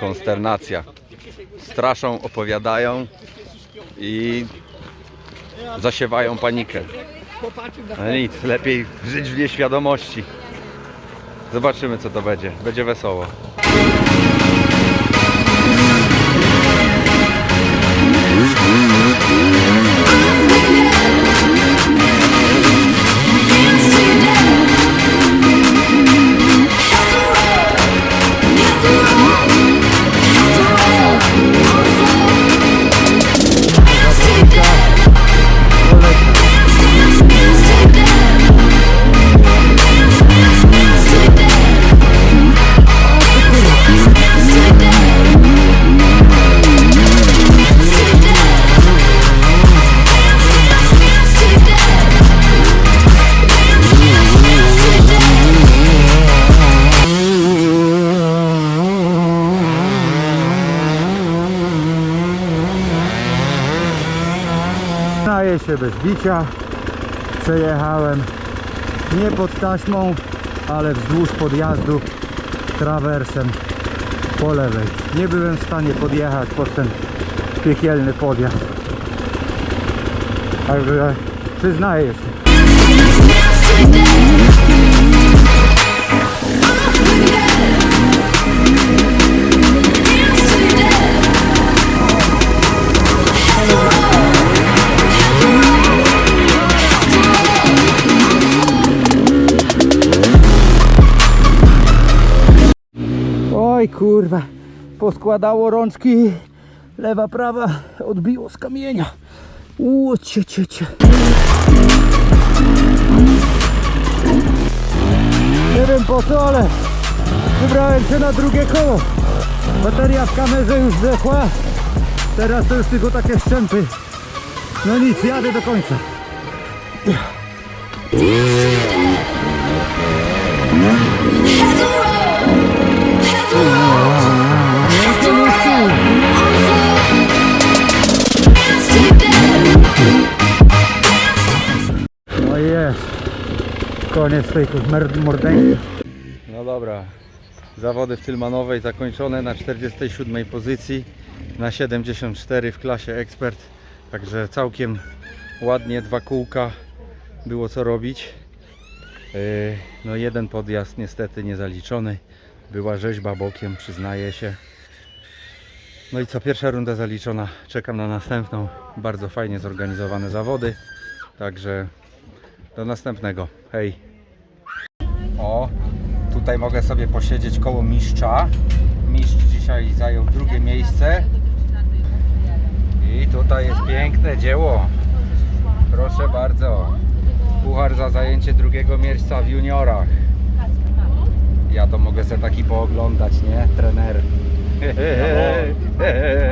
konsternacja. Straszą, opowiadają i zasiewają panikę. No nic, lepiej żyć w nieświadomości. Zobaczymy co to będzie. Będzie wesoło. Znaję się bez bicia. Przejechałem nie pod taśmą, ale wzdłuż podjazdu trawersem po lewej. Nie byłem w stanie podjechać pod ten piekielny podjazd. Także przyznaję się. Kurwa, poskładało rączki, lewa, prawa, odbiło z kamienia. Ło, cie, cie, cie. Nie wiem po co, ale wybrałem się na drugie koło. Bateria w kamerze już zdechła, teraz to już tylko takie szczępy. No nic, jadę do końca. Koniec tej mordęgi. No dobra. Zawody w Tylmanowej zakończone na 47 pozycji na 74 w klasie ekspert. Także całkiem ładnie, dwa kółka było co robić. Yy, No jeden podjazd niestety niezaliczony. Była rzeźba bokiem, przyznaję się. No i co, pierwsza runda zaliczona. Czekam na następną. Bardzo fajnie zorganizowane zawody. Także do następnego. Hej! O, tutaj mogę sobie posiedzieć koło mistrza. Mistrz dzisiaj zajął drugie miejsce. I tutaj jest piękne dzieło. Proszę bardzo. Puchar za zajęcie drugiego miejsca w juniorach. Ja to mogę sobie taki pooglądać, nie? Trener.